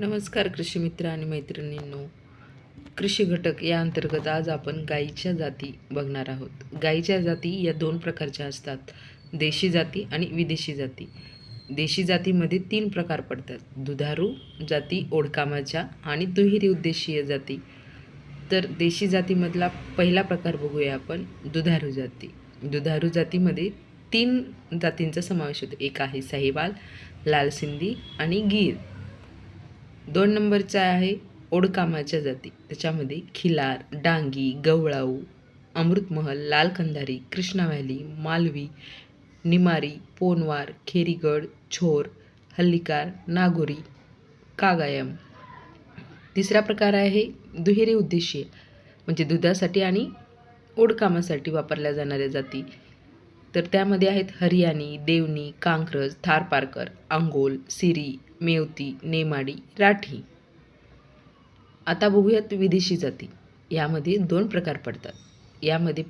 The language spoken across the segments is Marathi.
नमस्कार कृषी मित्र आणि मैत्रिणींनो. कृषी घटक या अंतर्गत आज आपण गाईच्या जाती बघणार आहोत. गाईच्या जाती या दोन प्रकारच्या असतात. देशी जाती आणि विदेशी जाती. देशी जातीमध्ये तीन प्रकार पडतात. दुधारू जाती ओढकामाच्या आणि दुहेरी उद्देशीय जाती. तर देशी जातीमधला पहिला प्रकार बघूया आपण दुधारू जाती. दुधारू जातीमध्ये तीन जातींचा समावेश होतो. एक आहे साहिवाल लाल सिंधी आणि गीर. दोन नंबरचा आहे ओडकामाच्या जाती. त्याच्यामध्ये खिलार डांगी गवळाऊ अमृतमहल लाल कंधारी कृष्णा व्हॅली मालवी निमारी पोनवार खेरीगड छोर हल्लिकार नागोरी कागायम. तिसरा प्रकार आहे दुहेरी उद्देशीय म्हणजे दुधासाठी आणि ओढकामासाठी वापरल्या जाणाऱ्या जाती. तर त्यामध्ये आहेत हरियाणी देवणी कांक्रज थारपारकर अंगोल सिरी मेवती नेमाडी राठी. आता बघूयात विदेशी जाती. यामध्ये दोन प्रकार पडतात. यामध्ये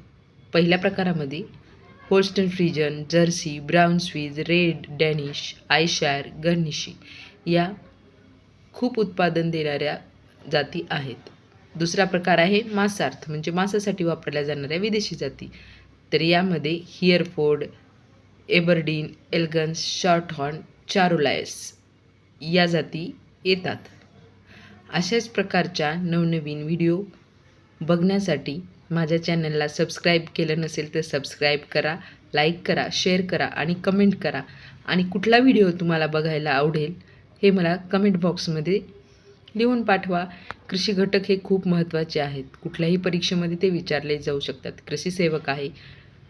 पहिल्या प्रकारामध्ये Holstein Friesian Jersey Brown Swiss Red Danish Ayrshire Guernsey या खूप उत्पादन देणाऱ्या जाती आहेत. दुसरा प्रकार आहे मांसार्थ म्हणजे मांसासाठी वापरल्या जाणाऱ्या विदेशी जाती. तर यामध्ये हिअरफोर्ड एबर्डीन एल्गन्स शॉर्टहॉर्न चारुलायस या जाती येतात. अशाच प्रकारच्या नवनवीन व्हिडिओ बघण्यासाठी माझ्या चॅनलला सबस्क्राईब केलं नसेल तर सबस्क्राईब करा लाईक करा शेअर करा आणि कमेंट करा. आणि कुठला व्हिडिओ तुम्हाला बघायला आवडेल हे मला कमेंट बॉक्समध्ये लिहून पाठवा. कृषी घटक हे खूप महत्त्वाचे आहेत. कुठल्याही परीक्षेमध्ये ते विचारले जाऊ शकतात. कृषी सेवक आहे.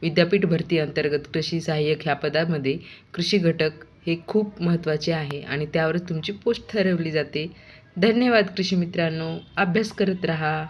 विद्यापीठ भरती अंतर्गत कृषी सहाय्यक ह्या पदामध्ये कृषी घटक हे खूप महत्त्वाचे आहे आणि त्यावरच तुमची पोस्ट ठरवली जाते. धन्यवाद कृषी मित्रांनो अभ्यास करत राहा.